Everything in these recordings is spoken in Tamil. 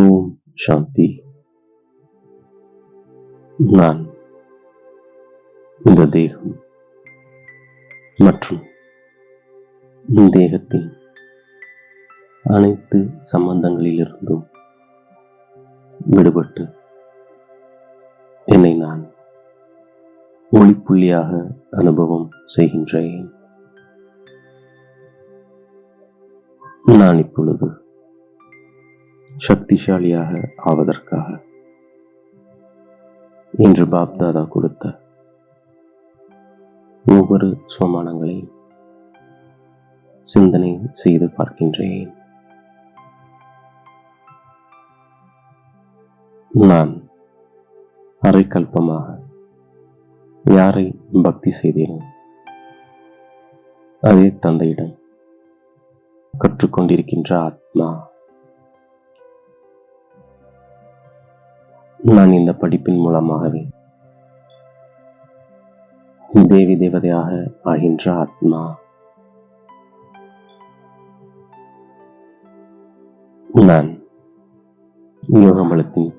ஓம் சாந்தி. நான் இந்த தேகம் மற்றும் தேகத்தின் அனைத்து சம்பந்தங்களிலிருந்தும் விடுபட்டு என்னை நான் ஒளிப்புள்ளியாக அனுபவம் செய்கின்றேன். நான் இப்பொழுது சக்திசாலியாக ஆவதற்காக. இன்று பாப்தாதா கொடுத்த ஒவ்வொரு சோமானங்களை சிந்தனை செய்து பார்க்கின்றேன். நான் அரைக்கல்பமாக யாரை பக்தி செய்தேனோ அதே தந்தையிடம் கற்றுக்கொண்டிருக்கின்ற ஆத்மா நான் இந்த படிப்பின் மூலமாகவே தேவி தேவதையாக ஆகின்ற ஆத்மா நான் யோகமலத்தின்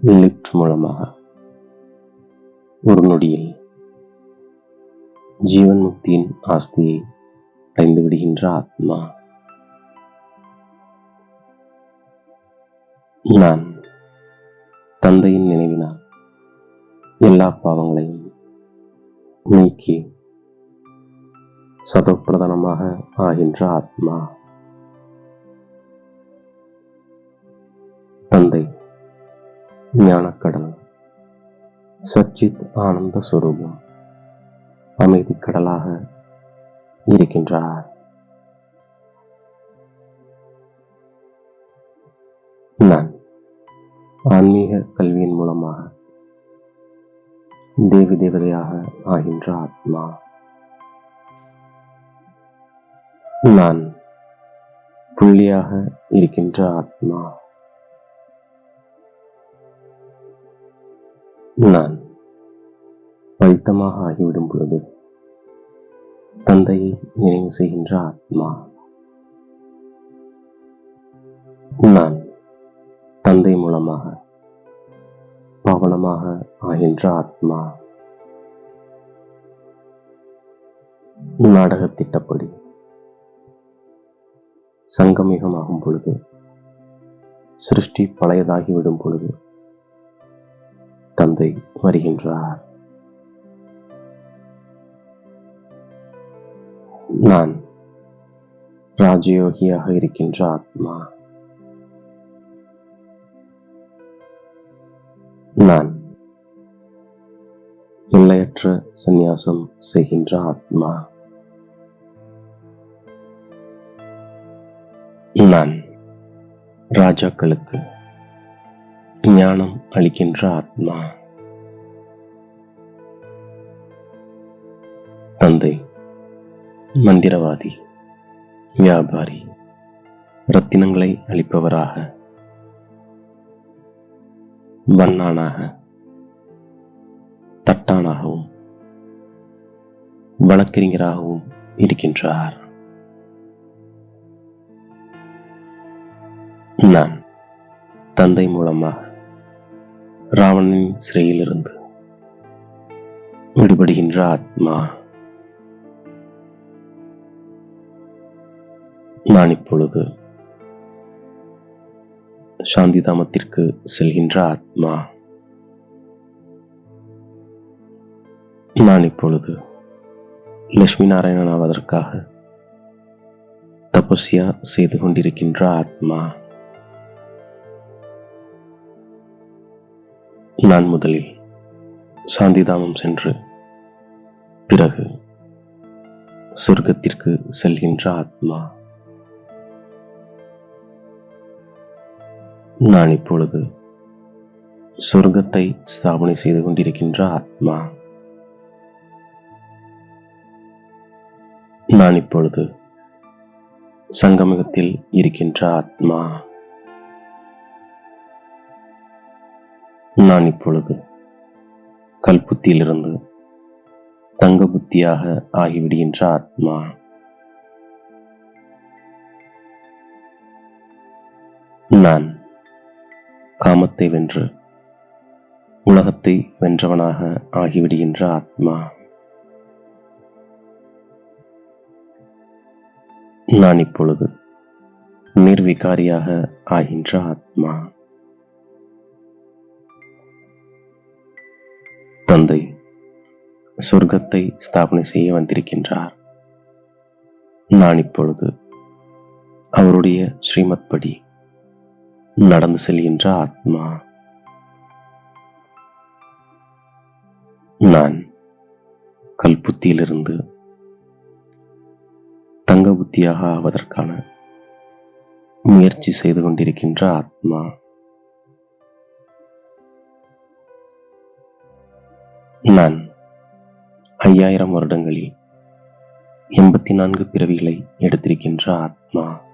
லிப்ட் மூலமாக ஒரு நொடியில் ஜீவன் முக்தியின் ஆஸ்தியை அடைந்து விடுகின்ற ஆத்மா. நான் தந்தையின் நினைவினால் எல்லா பாவங்களையும் நீக்கி சதப்பிரதானமாக ஆகின்ற ஆத்மா தந்தை ஞானக்கடல் சச்சித் ஆனந்த சுரூபம் அமைதி கடலாக இருக்கின்றார். நான் ஆன்மீக கல்வியின் மூலமாக தேவி தேவதையாக ஆகின்ற ஆத்மா. நான் புள்ளியாக இருக்கின்ற ஆத்மா. நான் பைத்தமாக ஆகிவிடும் பொழுது தந்தையை நினைவு செய்கின்ற ஆத்மா. நான் காரணமாக ஆகின்ற ஆத்மா. நாடக திட்டப்படி சங்கமிகமாகும் பொழுது சிருஷ்டி பழையதாகிவிடும் பொழுது தந்தை வருகின்றார். நான் ராஜயோகியாக இருக்கின்ற ஆத்மா. நான் எல்லையற்ற சந்நியாசம் செய்கின்ற ஆத்மா. நான் ராஜாக்களுக்கு ஞானம் அளிக்கின்ற ஆத்மா. தந்தை மந்திரவாதி வியாபாரி ரத்தினங்களை அளிப்பவராக வண்ணானாக தட்டானாகவும் வழக்கறிஞராகவும் இருக்கின்றார். நான் தந்தை மூலமாக ராவணனின் சிறையிலிருந்து விடுபடுகின்ற ஆத்மா. நான் இப்பொழுது சாந்தி தாமத்திற்கு செல்கின்ற ஆத்மா. நான் இப்பொழுது லட்சுமி நாராயணன் ஆவதற்காக தபஸ்யா செய்து கொண்டிருக்கின்ற ஆத்மா. நான் முதலில் சாந்திதாமம் சென்று பிறகு சொர்க்கத்திற்கு செல்கின்ற ஆத்மா. நான் இப்பொழுது சொர்க்கத்தை ஸ்தாபனை செய்து கொண்டிருக்கின்ற ஆத்மா. நான் இப்பொழுது சங்கமகத்தில் இருக்கின்ற ஆத்மா. நான் இப்பொழுது கல்புத்தியிலிருந்து தங்க புத்தியாக ஆகிவிடுகின்ற ஆத்மா. நான் காமத்தை வென்று உலகத்தை வென்றவனாக ஆகிவிடுகின்ற ஆத்மா. நான் இப்பொழுது நிர்விகாரியாக ஆகின்ற ஆத்மா. தந்தை சொர்க்கத்தை ஸ்தாபனை செய்ய வந்திருக்கின்றார். நான் இப்பொழுது அவருடைய ஸ்ரீமத் படி நடந்து செல்கின்ற ஆத்மா. நான் கல்புத்தியிலிருந்து தங்க புத்தியாக ஆவதற்கான முயற்சி செய்து கொண்டிருக்கின்ற ஆத்மா. நான் ஐயாயிரம் வருடங்களில் எண்பத்தி நான்கு பிறவிகளை எடுத்திருக்கின்ற ஆத்மா.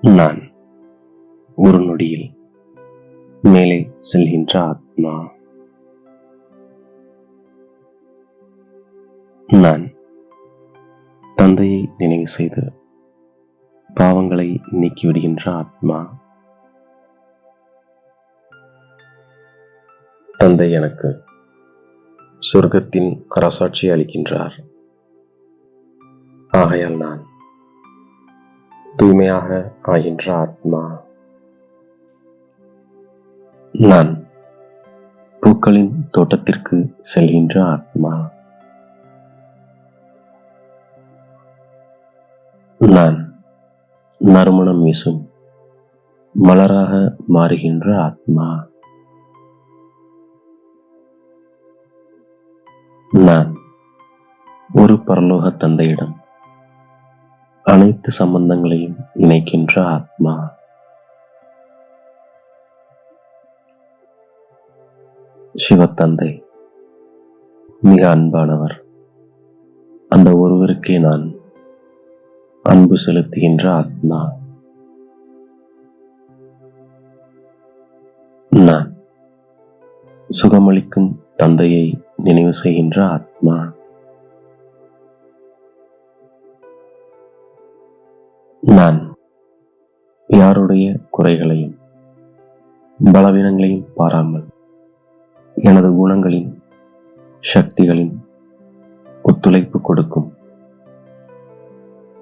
நான் ஒரு நொடியில் மேலே செல்கின்ற ஆத்மா. நான் தந்தையை நினைவு செய்து பாவங்களை நீக்கிவிடுகின்ற ஆத்மா. தந்தை எனக்கு சொர்க்கத்தின் அரசாட்சி அளிக்கின்றார். ஆகையால் நான் தூய்மையாக ஆகின்ற ஆத்மா. நான் பூக்களின் தோட்டத்திற்கு செல்கின்ற ஆத்மா. நான் நறுமணம் வீசும் மலராக மாறுகின்ற ஆத்மா. நான் ஒரு பரலோக தந்தையிடம் அனைத்து சம்பந்தங்களையும் இணைக்கின்ற ஆத்மா. சிவத்தந்தை மிக அன்பானவர். அந்த ஒருவருக்கே நான் அன்பு செலுத்துகின்ற ஆத்மா. நான் சுகமளிக்கும் தந்தையை நினைவு செய்கின்ற ஆத்மா. நான் யாருடைய குறைகளையும் பலவீனங்களையும் பாராமல் எனது குணங்களின் சக்திகளின் ஒத்துழைப்பு கொடுக்கும்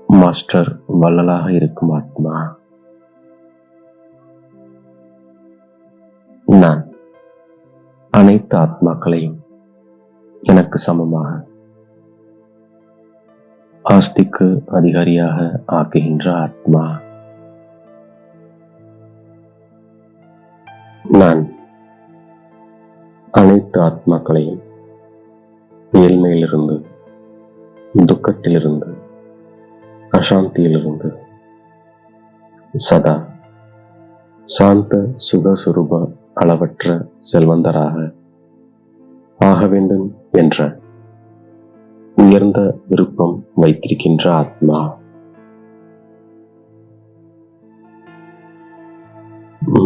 மாஸ்டர் வள்ளலாக இருக்கும் ஆத்மா. நான் அனைத்து ஆத்மாக்களையும் எனக்கு சமமாக ஆஸ்திக்கு அதிகாரியாக ஆக்குகின்ற ஆத்மா. நான் அனைத்து ஆத்மாக்களையும் ஏழ்மையிலிருந்து துக்கத்திலிருந்து அசாந்தியிலிருந்து சதா சாந்த சுகசுரூப அளவற்ற செல்வந்தராக ஆக வேண்டும் என்ற உயர்ந்த விருப்பம் வைத்திருக்கின்ற ஆத்மா.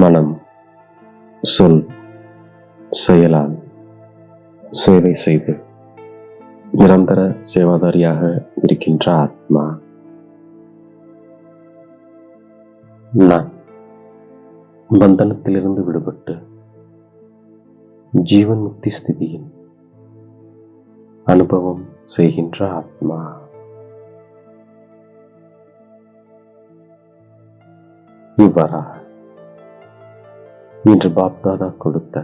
மனம் சொல் செயலால் சேவை செய்து நிரந்தர சேவாதாரியாக இருக்கின்ற ஆத்மா. நான் பந்தனத்திலிருந்து விடுபட்டு ஜீவன் முக்தி ஸ்திதியின் அனுபவம் செய்கின்ற ஆத்மா. இவ்வாறாக இன்று பாப்தாதா கொடுத்த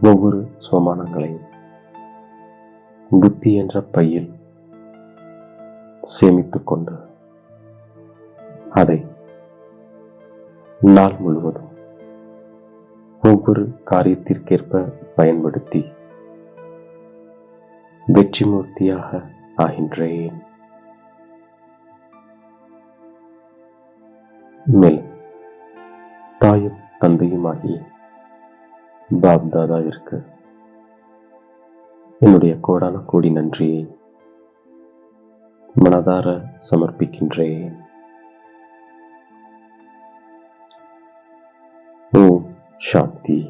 ஒவ்வொரு சோமானங்களையும் புத்தி என்ற பையில் சேமித்துக் கொண்டு அதை நாள் முழுவதும் ஒவ்வொரு காரியத்திற்கேற்ப பயன்படுத்தி வெற்றி மூர்த்தியாக ஆகின்றேன். மேலும் தாயும் தந்தையுமாகிய பாப்தாதாவிற்கு என்னுடைய கோடான கோடி நன்றியை மனதார சமர்ப்பிக்கின்றேன். ஓம் சாந்தி.